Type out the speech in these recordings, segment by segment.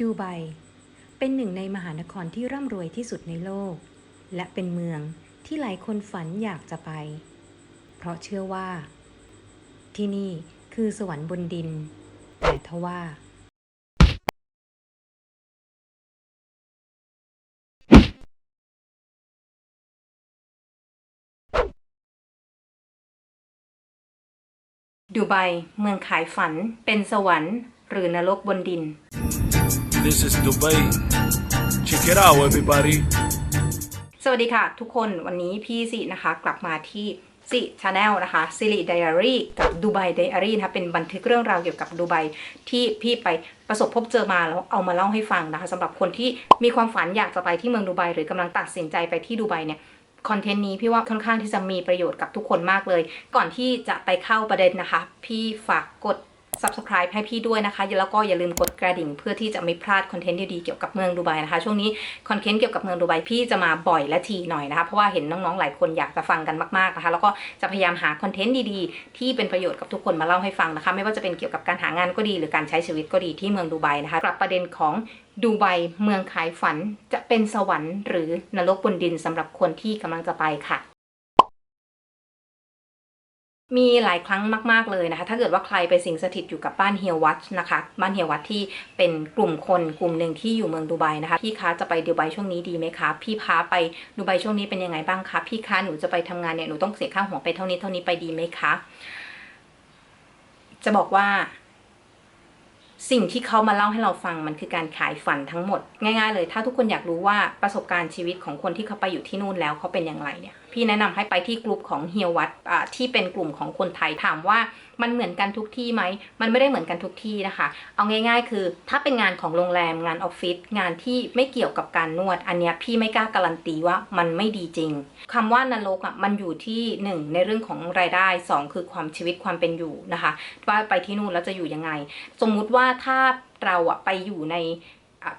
ดูไบเป็นหนึ่งในมหานครที่ร่ำรวยที่สุดในโลก และเป็นเมืองที่หลายคนฝันอยากจะไป เพราะเชื่อว่า ที่นี่คือสวรรค์บนดิน แต่ทว่า ดูไบเมืองขายฝันเป็นสวรรค์ หรือนรกบนดิน This is Dubai. Check it out, everybody. สวัสดีค่ะ ทุกคนวันนี้พี่สินะคะ กลับมาที่สิชาแนลนะคะซิริไดอารี่กับดูไบไดอารี่นะคะเป็นบันทึกเรื่องราวเกี่ยวกับดูไบที่พี่ไปประสบพบเจอมาแล้วเอามาเล่าให้ฟังนะคะสำหรับคนที่มีความฝันอยากจะไปที่เมืองดูไบหรือกำลังตัดสินใจไปที่ดูไบเนี่ยคอนเทนต์นี้พี่ว่าค่อนข้างที่จะมีประโยชน์กับทุกคนมากเลย ก่อนที่จะไปเข้าประเด็นนะคะ พี่ฝากกด subscribe ให้พี่ด้วยนะคะ แล้วก็อย่าลืมกดกระดิ่งเพื่อที่จะไม่พลาดคอนเทนต์ดีๆเกี่ยวกับเมืองดูไบนะคะ ช่วงนี้คอนเทนต์เกี่ยวกับเมืองดูไบพี่จะมาบ่อยและทีหน่อยนะคะ เพราะว่าเห็นน้องๆ หลายคนอยากจะฟังกันมากๆนะคะ แล้วก็จะพยายามหาคอนเทนต์ดีๆ ที่เป็นประโยชน์กับทุกคนมาเล่าให้ฟังนะคะ ไม่ว่าจะเป็นเกี่ยวกับการหางานก็ดี หรือการใช้ชีวิตก็ดีที่เมืองดูไบนะคะกลับประเด็นของดูไบเมืองขายฝันจะเป็นสวรรค์ หรือนรกบนดินสำหรับคนที่กำลังจะไปค่ะ มีหลายครั้งมากๆเลยนะคะ ถ้าเกิดว่าใครไปสิงสถิตอยู่กับบ้านเฮียวัตนะคะ บ้านเฮียวัตที่เป็นกลุ่มคนกลุ่มหนึ่งที่อยู่เมืองดูไบนะคะ พี่คะจะไปดูไบช่วงนี้ดีไหมคะ พี่พาไปดูไบช่วงนี้เป็นยังไงบ้างคะ พี่คะหนูจะไปทำงานเนี่ยหนูต้องเสียค่าหัวไปเท่านี้เท่านี้ไปดีไหมคะ จะบอกว่าสิ่งที่เขามาเล่าให้เราฟังมันคือการขายฝันทั้งหมด ง่าย ๆ เลย ถ้าทุกคนอยากรู้ว่าประสบการณ์ชีวิตของคนที่เขาไปอยู่ที่นู่นแล้วเขาเป็นอย่างไรเนี่ย พี่แนะนำให้ไปที่กลุ่มของเฮียวัตที่เป็นกลุ่มของคนไทยถามว่ามันเหมือนกันทุกที่ไหม มันไม่ได้เหมือนกันทุกที่นะคะ เอาง่าย ๆ คือ ถ้าเป็นงานของโรงแรมงานออฟฟิศงานที่ไม่เกี่ยวกับการนวด อันเนี้ยพี่ไม่กล้าการันตีว่ามันไม่ดีจริงคำว่านรกอะมันอยู่ที่หนึ่งในเรื่องของรายได้สองคือความชีวิตความเป็นอยู่นะคะ ว่าไปที่นู่นแล้วจะอยู่ยังไง สมมุติว่าถ้าเราอะไปอยู่ใน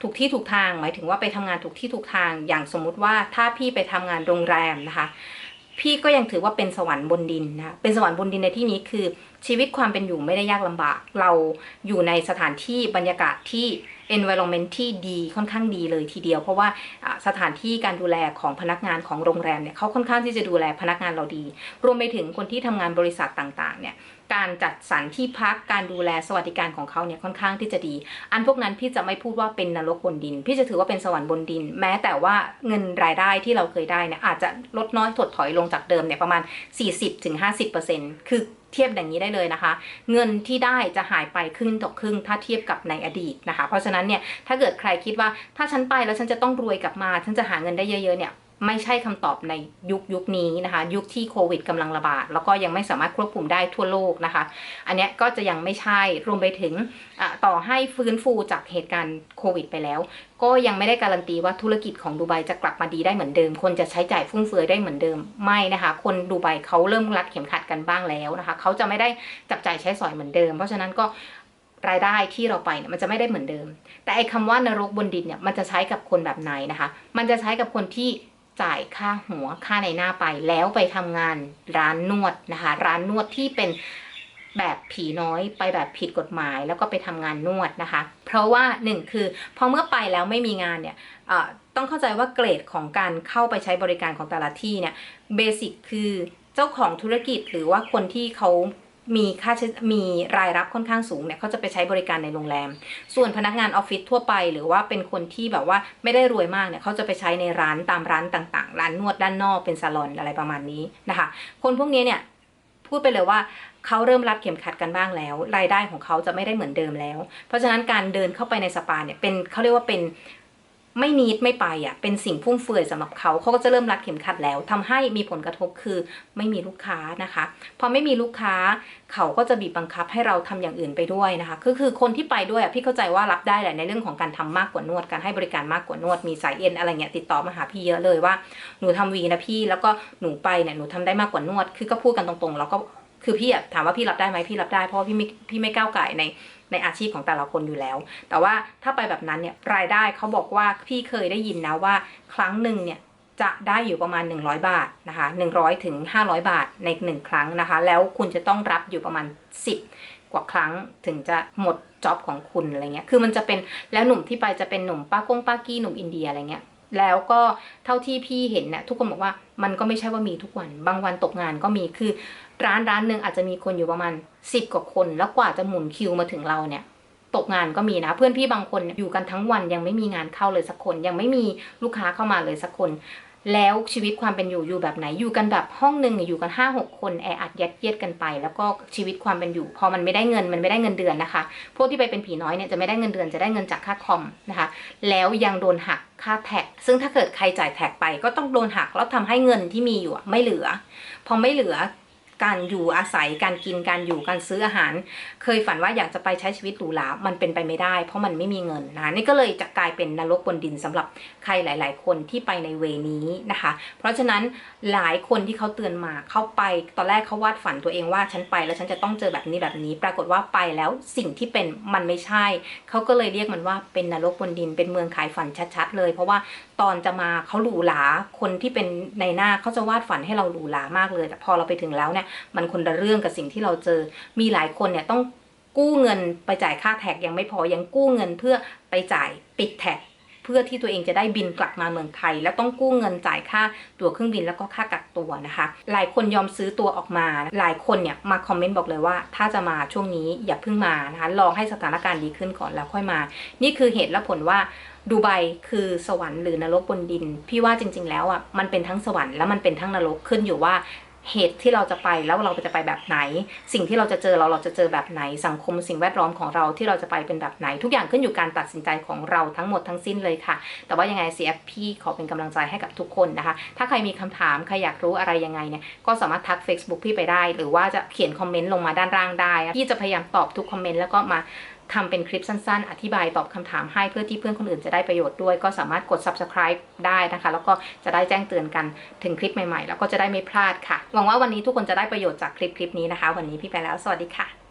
ถูกที่ถูกทาง หมายถึงว่าไปทำงานถูกที่ถูกทาง อย่างสมมุติว่าถ้าพี่ไปทำงานโรงแรมนะคะ พี่ก็ยังถือว่าเป็นสวรรค์บนดินนะ เป็นสวรรค์บนดินในที่นี้คือ ชีวิตความเป็นอยู่ไม่ได้ยากลำบาก เราอยู่ในสถานที่บรรยากาศที่ environment ที่ดีค่อนข้างดีเลยทีเดียว เพราะว่าสถานที่การดูแลของพนักงานของโรงแรมเนี่ยเขาค่อนข้างที่จะดูแลพนักงานเราดี รวมไปถึงคนที่ทำงานบริษัทต่างๆเนี่ยการจัดสรรที่พักการดูแลสวัสดิการของเขาเนี่ยค่อนข้างที่จะดี อันพวกนั้นพี่จะไม่พูดว่าเป็นนรกบนดิน พี่จะถือว่าเป็นสวรรค์บนดิน แม้แต่ว่าเงินรายได้ที่เราเคยได้เนี่ยอาจจะลดน้อยถดถอยลงจากเดิมเนี่ยประมาณ 40-50%คือเทียบอย่างนี้ได้เลยนะคะ เงินที่ได้จะหายไปครึ่งต่อครึ่งถ้าเทียบกับในอดีตนะคะ เพราะฉะนั้นเนี่ยถ้าเกิดใครคิดว่าถ้าฉันไปแล้วฉันจะต้องรวยกลับมา ฉันจะหาเงินได้เยอะๆเนี่ย ไม่ใช่คำตอบในยุคยุคนี้นะคะ ยุคที่โควิดกำลังระบาด แล้วก็ยังไม่สามารถควบคุมได้ทั่วโลกนะคะ อันนี้ก็จะยังไม่ใช่รวมไปถึงต่อให้ฟื้นฟูจากเหตุการณ์โควิดไปแล้ว ก็ยังไม่ได้การันตีว่าธุรกิจของดูไบจะกลับมาดีได้เหมือนเดิม คนจะใช้จ่ายฟุ่มเฟือยได้เหมือนเดิมไม่นะคะ คนดูไบเขาเริ่มรัดเข็มขัดกันบ้างแล้วนะคะเขาจะไม่ได้จับจ่ายใช้สอยเหมือนเดิม เพราะฉะนั้นก็รายได้ที่เราไปเนี่ยมันจะไม่ได้เหมือนเดิม แต่ไอ้คำว่านรกบนดินเนี่ยมันจะใช้กับคนแบบไหนนะคะ มันจะใช้กับคนที่ จ่ายค่าหัวค่าในหน้าไปแล้วไปทำงานร้านนวดนะคะ ร้านนวดที่เป็นแบบผีน้อยไปแบบผิดกฎหมายแล้วก็ไปทำงานนวดนะคะ เพราะว่าหนึ่งคือพอเมื่อไปแล้วไม่มีงานเนี่ยต้องเข้าใจว่าเกรดของการเข้าไปใช้บริการของแต่ละที่เนี่ยเบสิกคือเจ้าของธุรกิจหรือว่าคนที่เขา มีค่าใช้มีรายรับค่อนข้างสูงเนี่ยเขาจะไปใช้บริการในโรงแรม ส่วนพนักงานออฟฟิศทั่วไป หรือว่าเป็นคนที่แบบว่าไม่ได้รวยมากเนี่ยเขาจะไปใช้ในร้านตามร้านต่างๆ ร้านนวดด้านนอกเป็นซาลอนอะไรประมาณนี้นะคะ คนพวกนี้เนี่ยพูดไปเลยว่าเขาเริ่มรัดเข็มขัดกันบ้างแล้ว รายได้ของเขาจะไม่ได้เหมือนเดิมแล้ว เพราะฉะนั้นการเดินเข้าไปในสปาเนี่ยเป็นเขาเรียกว่าเป็น ไม่นิดไม่ไปอะเป็นสิ่งฟุ่มเฟือยสำหรับเขาเขาก็จะเริ่มรัดเข็มขัดแล้วทำให้มีผลกระทบคือไม่มีลูกค้านะคะ พอไม่มีลูกค้าเขาก็จะบีบบังคับให้เราทำอย่างอื่นไปด้วยนะคะก็คือคนที่ไปด้วยอะพี่เข้าใจว่ารับได้แหละในเรื่องของการทำมากกว่านวดการให้บริการมากกว่านวดมีสายเอ็นอะไรเงี้ยติดต่อมาหาพี่เยอะเลยว่าหนูทำวีนะพี่แล้วก็หนูไปเนี่ยหนูทำได้มากกว่านวด คือก็พูดกันตรงๆ แล้วก็ คือพี่อะถามว่าพี่รับได้ไหมพี่รับได้เพราะพี่ไม่พี่ไม่ก้าวไก่ในในอาชีพของแต่ละคนอยู่แล้ว แต่ว่าถ้าไปแบบนั้นเนี่ยรายได้เขาบอกว่าพี่เคยได้ยินนะว่าครั้งหนึ่งเนี่ยจะได้อยู่ประมาณ 100 บาทนะคะ100ถึง500 บาทใน 1 ครั้งนะคะ แล้วคุณจะต้องรับอยู่ประมาณ 10 กว่าครั้งถึงจะหมดจ็อบของคุณอะไรเงี้ย คือมันจะเป็นแล้วหนุ่มที่ไปจะเป็นหนุ่มป้ากงป้ากี้หนุ่มอินเดียอะไรเงี้ย แล้วก็เท่าที่พี่เห็นเนี่ยทุกคนบอกว่ามันก็ไม่ใช่ว่ามีทุกวัน บางวันตกงานก็มีคือ ร้านร้านหนึ่งอาจจะมีคนอยู่ประมาณ10กว่าคน แล้วกว่าจะหมุนคิวมาถึงเราเนี่ย ตกงานก็มีนะ เพื่อนพี่บางคนอยู่กันทั้งวันยังไม่มีงานเข้าเลยสักคน ยังไม่มีลูกค้าเข้ามาเลยสักคน แล้วชีวิตความเป็นอยู่อยู่แบบไหน อยู่กันแบบห้องหนึ่งอยู่กันห้าหกคนแออัดยัดเยียดกันไป แล้วก็ชีวิตความเป็นอยู่ พอมันไม่ได้เงินมันไม่ได้เงินเดือนนะคะ พวกที่ไปเป็นผีน้อยเนี่ยจะไม่ได้เงินเดือนจะได้เงินจากค่าคอมนะคะ แล้วยังโดนหักค่าแท็ก ซึ่งถ้าเกิดใครจ่ายแท็กไป ก็ต้องโดนหักแล้วทำให้เงินที่มีอยู่ไม่เหลือ พอไม่เหลือ การอยู่อาศัยการกินการอยู่การซื้ออาหาร เคยฝันว่าอยากจะไปใช้ชีวิตหรูหรา มันเป็นไปไม่ได้ เพราะมันไม่มีเงินนะคะนี่ก็เลยจะกลายเป็นนรกบนดินสำหรับใครหลาย ๆ คนที่ไปในเวนี้นะคะ เพราะฉะนั้นหลายคนที่เขาเตือนมาเข้าไป ตอนแรกเขาวาดฝันตัวเองว่าฉันไปแล้วฉันจะต้องเจอแบบนี้แบบนี้ ปรากฏว่าไปแล้วสิ่งที่เป็นมันไม่ใช่ เขาก็เลยเรียกมันว่าเป็นนรกบนดิน เป็นเมืองขายฝันชัด ๆ เลย เพราะว่าตอนจะมาเขาหรูหรา คนที่เป็นในหน้าเขาจะวาดฝันให้เราหรูหรามากเลย แต่พอเราไปถึงแล้วเนี่ยมันคนละเรื่องกับสิ่งที่เราเจอ มีหลายคนเนี่ยต้องกู้เงินไปจ่ายค่าแท็กยังไม่พอยังกู้เงินเพื่อไปจ่ายปิดแท็กเพื่อที่ตัวเองจะได้บินกลับมาเมืองไทย แล้วต้องกู้เงินจ่ายค่าตั๋วเครื่องบินแล้วก็ค่ากักตัวนะคะ หลายคนยอมซื้อตัวออกมา หลายคนเนี่ยมาคอมเมนต์บอกเลยว่า ถ้าจะมาช่วงนี้อย่าเพิ่งมานะคะรอให้สถานการณ์ดีขึ้นก่อนแล้วค่อยมา นี่คือเหตุและผลว่าดูไบคือสวรรค์หรือนรกบนดิน พี่ว่าจริง ๆ แล้วอะมันเป็นทั้งสวรรค์และมันเป็นทั้งนรกขึ้นอยู่ว่า เหตุที่เราจะไปแล้วเราจะไปแบบไหน สิ่งที่เราจะเจอเราเราจะเจอแบบไหนสังคมสิ่งแวดล้อมของเราที่เราจะไปเป็นแบบไหน ทุกอย่างขึ้นอยู่การตัดสินใจของเราทั้งหมดทั้งสิ้นเลยค่ะ แต่ว่ายังไง CF พี่ขอเป็นกำลังใจให้กับทุกคนนะคะ ถ้าใครมีคำถามใครอยากรู้อะไรยังไงเนี่ยก็สามารถทัก Facebook พี่ไปได้ หรือว่าจะเขียนคอมเมนต์ลงมาด้านล่างได้พี่จะพยายามตอบทุกคอมเมนต์แล้วก็มา ทำเป็นคลิปสั้นๆ อธิบายตอบคำถามให้เพื่อที่เพื่อนคนอื่นจะได้ประโยชน์ด้วย ก็สามารถกด subscribe ได้นะคะ แล้วก็จะได้แจ้งเตือนกันถึงคลิปใหม่ๆ แล้วก็จะได้ไม่พลาดค่ะ หวังว่าวันนี้ทุกคนจะได้ประโยชน์จากคลิปคลิปนี้นะคะ วันนี้พี่ไปแล้ว สวัสดีค่ะ